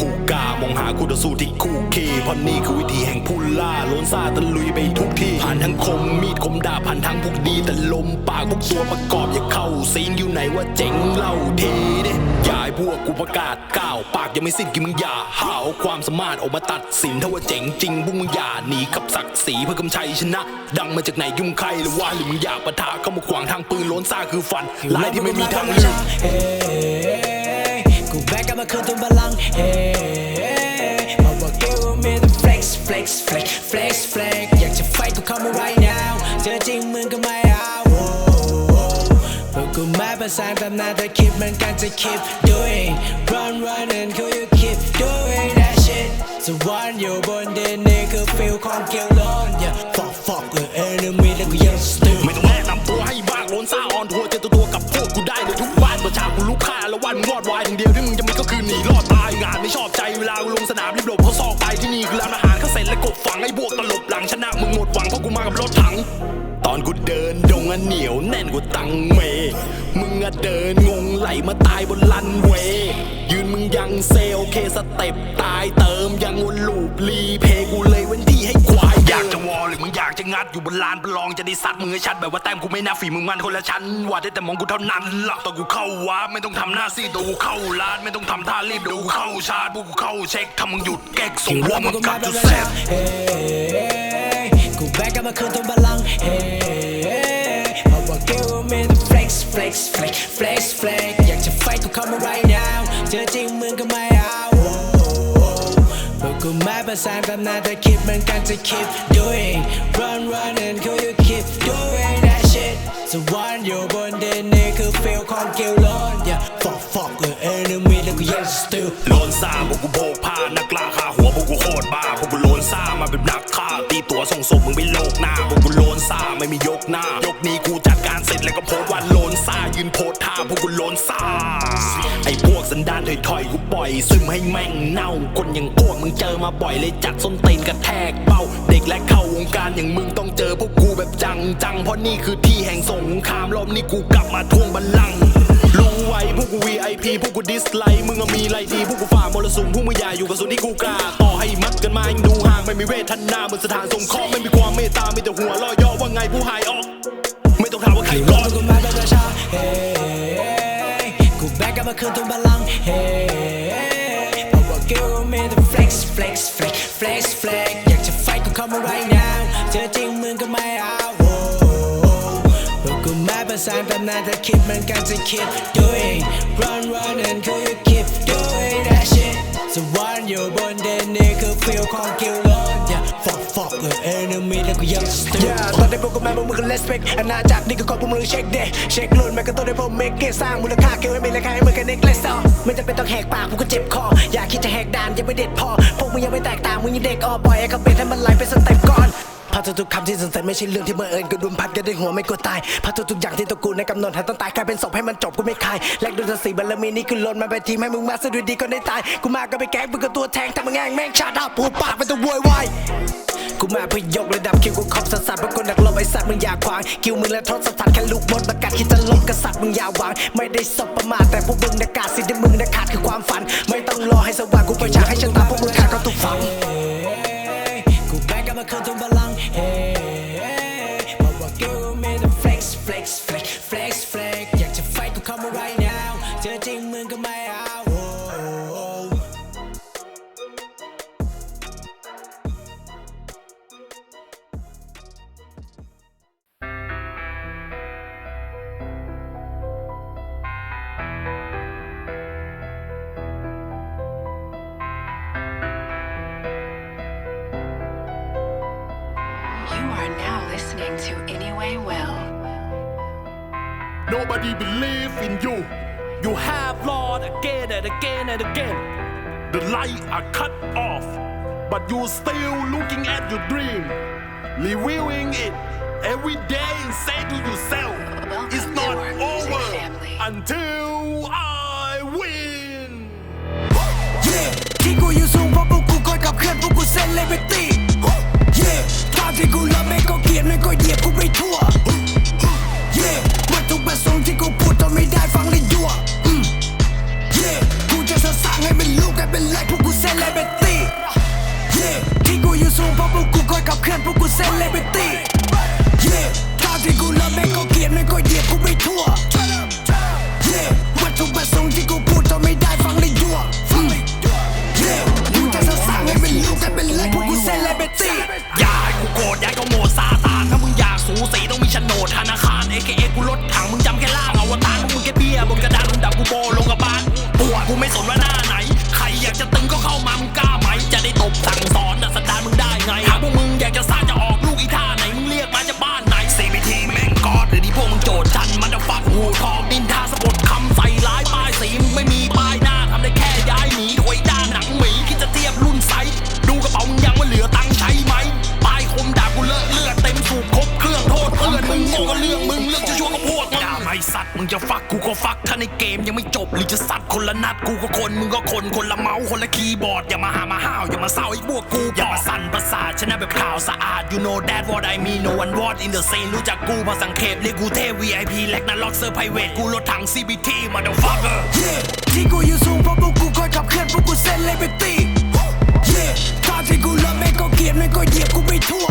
ผูกกามองหาคู่ต่อสู้ที่คู่เคเพราะนี่คือวิธีแห่งผู้ล่าโลนซาตะลุยไปทุกที่ผ่านทั้งคมมีดคมดาบผ่านทั้งพวกดีแต่ลมปากพวกตัวประกอบอย่าเข้าซีนอยู่ไหนว่าเจ๋งเล่าทีเด้ยาให้พวกกูประกาศก้าวปากยังไม่สิ้นกินมึงอย่าหาเอาความสามารถออกมาตัดสินถ้าว่าเจ๋งจริงพวกมึงอย่าหนีกับศักดิ์ศรีเพื่อกำชัยชนะ ดังมาจากไหนยุ่งใครหรือว่าหรือมึงอยากปะทะเข้ามาขวางทางปืนล้นซ่าคือฝันลายที่ไม่มีทางเลือก แบกกลับมาคืนทุนบัลลังเฮ้เพราะว่ากูมีแต่ flex flex flex flex flex อยากจะไฟกูเข้ามา right now เจอจริงมึงก็ไม่เอาโอ้พวกกูไม่ประสานตำนานแต่คิดเหมือนกันจะ keep doing run run and go you keep doing that shit สวรรค์อยู่บนดินนี่คือ feel ของเกี่ยวล้น yeah fuck fuck กับ enemy แล้วกูยัง still ไม่ต้องแนะนำตัวให้บ้าโลนซ่าออนทัวร์เจอตัวตัวกับพวกกูได้เลยทุกวันประชากูลุกฆ่าล้ววันวอดวาย ไม่ชอบใจเวลากูลงสนามรีบหลบเขาซอกไปที่นี่คือร้านอาหารเขาเสร็จและกบฝังไอ้บวกตลบหลังชนะมึงหมดหวังเพราะกูมากับรถถัง ตอนกูเดินดงอะเหนียวแน่นกูตังเม มึงอะเดินงงไหลมาตายบนลันเว ยืนมึงยังเซลเคสเต็ปตายเติมยังวนลูบรีเพ งัดอยู่บนลานประลองจะได้ซัดมึงให้ชัดแบบว่าแต้มกูไม่น่าฝีมึงมันคนละชั้นว่าได้แต่มองกูเท่านั้นหลักตอนกูเข้าวาไม่ต้องทำหน้าซีดตัวกูเข้าลานไม่ต้องทำท่ารีบดูเข้าชาร์จพวกกูเข้าเช็คถ้ามึงหยุดแก๊กส่งหัวมึงกลับจุดเซฟเฮ้กูแบกกลับมาคืนทุนบัลลังก์เฮ้เพราะว่ากูมีแต่ flex flex flex flex flex อยากจะไฟกูเข้ามา right now เจอจริง ประสานตำนาแต่คิดเหมือนกันจะ keep doing run run and go you keep doing that shit สวรรค์อยู่บนดินนี่คือ feel ของเกี่ยวล้น yeah fuck fuck กับ enemy แล้วกูยัง still โลนซ่าพวกกูโบกผ้านักล่าฆ่าหัวพวกกูโคตรบ้าพวกกูโลนซ่ามาเป็นนักฆ่าตีตัวส่งศพมึงไปโลกหน้าพวกกูโลนซ่าไม่มียกหน้า วันโลนซายืนโพสท่าพวกกูโลนซาไอ้พวกสันดานถอยๆกูปล่อย ซึมให้แม่งเน่า คนอย่างพวกมึงเจอมาบ่อยเลยจัดส้นตีนกระแทกเป้า เด็กและเข้าวงการอย่างมึงต้องเจอพวกกูแบบจังจังเพราะนี่คือที่แห่งสงครามรอบนี้กูกลับมาทวงบัลลังก์รู้ไว้พวกกู VIP พวกกูดิสไลค์มึงอะมีไรดีพวกกูฝ่ามรสุมพวกมึงอย่าอยู่กับส่วนที่กูกล้าต่อให้มัดกันมายังดูห่างไม่มีเวทนาเหมือนสถานสงเคราะห์ไม่มีความเมตตามีแต่หัวเรอย่อว่าไงผู้หายออก ไม่ต้องถามว่าใครรออ กูเป็นประชาเฮ้กูแบกกลับมาคืนทุนบัลลังก์เฮ้เพราะว่ากูมีแต่ flex flex flex flex flex อยากจะไฟกูเข้ามา right now เจอจริงมึงก็ไม่เอาโอ้พวกกูไม่ประสานตำนานแต่คิดเหมือนกันจะ keep doing run run and go you keep doing that shit สวรรค์อยู่บนดินนี่คือ feel ของกิลลอน กับ enemy แล้วกูยังสตูตอนได้พวกกูแม่พวกมึงก็เลสเปกอาณาจักรนี่ก็ขอพวกมึงเช็คเดเช็คลุ่นแม่ก็ต้องได้พวกเมกเกสร้างมูลค่าเกี่ยวให้มีราคาให้มึงกันเน็กเลสต่อไม่จำเป็นต้องแหกปากพวกก็เจ็บคอ อย่าคิดจะแหกด่านยังไม่เด็ดพอ พวกมึงยังไม่แตกต่างมึงยังเด็กอ่อปล่อยให้เขาเป็นให้มันไหลไปสเต็ปก่อน พาทุกคำที่สนใจไม่ใช่เรื่องที่บังเอิญก็ดุมพัดกันด้วยหัวไม่กลัวตายพาทุกอย่างที่ตัวกูในกำหนดให้ต้องตายกลายเป็นศพให้มันจบกูไม่คายแลกด้วยสติบารมีนี่คือล้นมาเป็นทีมให้มึงมาสะดุดดีก็ได้ตายกูมาก็ไปแกล้งมึงก็ตัวแทงแต่มึงแง่งแม่งชาดาปูปากเป็นตัวโวยวายกูมาเพื่อยกระดับคิวกูขอบสัสสัสเป็นคนนักลบไอ้สัตว์มึงอย่าขวางคิวมึงและทศสัตว์แค่ลูกมดประกาศคิดจะลบกษัตริย์มึงอย่าหวังไม่ได้สบประมาทแต่พวกมึงนะกกาดสิ่งที่มึงนะขาดคือความฝัน ไม่ต้องรอให้สว่างกูประชาให้ชะตาพวกมึงขาดก็ถูกฝังกูแบกกลับมาคืนทุนบัลลังก์เฮ้ are now listening to Anyway Well. Nobody believe in you You have Lord again and again and again The light are cut off But you still looking at your dream Reviewing it every day and say to yourself Welcome It's to not our music over family. until I win ที่กูอยู่สูงเพราะพวกกูคอยขับเคลื่อนพวกกูเซเลบริตี้ ยดไม่ก็เหยียบกูไม่ทั่วเย่มาทุกประสงค์ที่กูพูดตอนไม่ได้ฟังเลยยั่วเย่กูจะสะสางให้เป็นลูกให้เป็นแรกพวกกูเซเลบริตี้เย่ที่กูอยู่สูงเพราะพวกกูคอยกับเคลื่อนพวกกูเซเลบริตี้เย่ทางที่กูเลิกไม่ก็เกลียดไม่ก็เหยียบกูไม่ ฟักกูก็ฟักถ้าในเกมยังไม่จบหรือจะสัตว์คนละนัดกูก็คนมึงก็คนคนละเมาส์คนละคีย์บอร์ดอย่ามาหามาห้าวอย่ามาเศร้าไอ้พวกกูอย่ามาสั่นประสาทชนะแบบข่าวสะอาด you know that what I mean no one what in the scene รู้จักกูมาสังเขปเรียกกูเท VIP แลกนาล็อกเซอร์ไพรเวทกูรถถัง CBT motherfucker Yeah ที่กูอยู่สูงเพราะพวกกูคอยขับเคลื่อนพวกกูเซเลบริตี้ Yeah ตอนที่กูเลิกแม่ก็เกลียดแม่ก็เหยียบกูไปทั่ว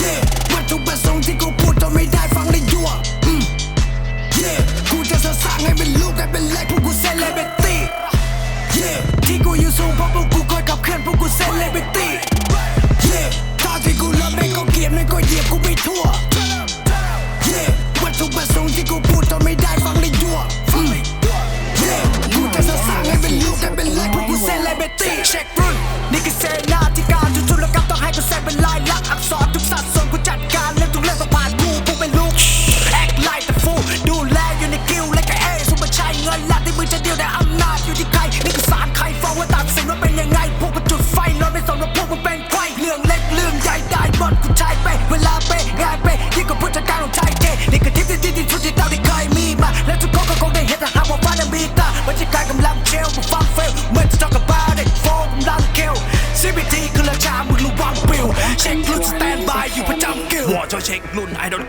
Yeah วัตถุประสงค์ที่กูพูดทนไม่ได้ ให้เป็นลูกให้เป็นเล็กพวกกูเซเลบริตี้ Yeah ที่กูอยู่สูงเพราะพวกกูคอยขับเคลื่อนพวกกูเซเลบริตี้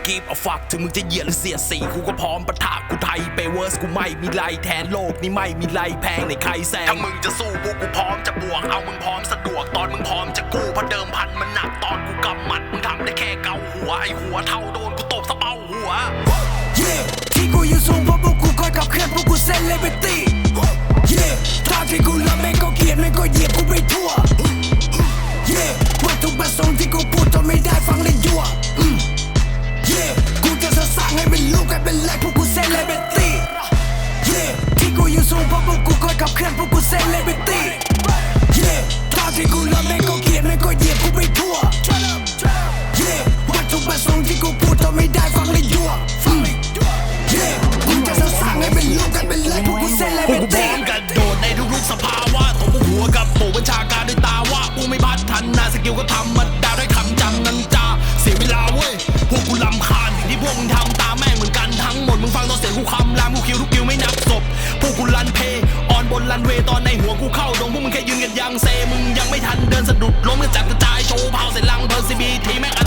รุ่น I don't give a fuck ถึงมึงจะเหยียดหรือเสียสีกูก็พร้อมปะทะกูไทยเปเวอร์สกูไม่มีไรแทนโลกนี่ไม่มีไรแพงในใครแซงถ้ามึงจะสู้พวกกูพร้อมจะบวกเอามึงพร้อมสะดวกตอนมึงพร้อมจะกู้เพราะเดิมพันมันหนักตอนกูกำหมัดมึงทำได้แค่เกาหัวไอหัวเท่าโดนกูตบสะเปาหัว Yeah ที่กูอยู่สูงเพราะพวกกูคอยขับเคลื่อนพวกกูเซเลบริตี้ กิลก็ทำมันดาด้คำจำนันจาเสียเวลาเว้ย พวกกูลำคาญสิ่งที่พวกมึงทำตามแม่งเหมือนกันทั้งหมด มึงฟังตอนเสียงกูคำรามกูคิวทุกกิวไม่นับศพ พวกกูรันเพย์ออนบนรันเวตอนในหัวกูเข้าดงพวกมึงแค่ยืนกันยังเซ มึงยังไม่ทันเดินสะดุดล้มกันจัดกระจายโชว์พาวเสร็จลังเพอร์ซีบีทีแม่ง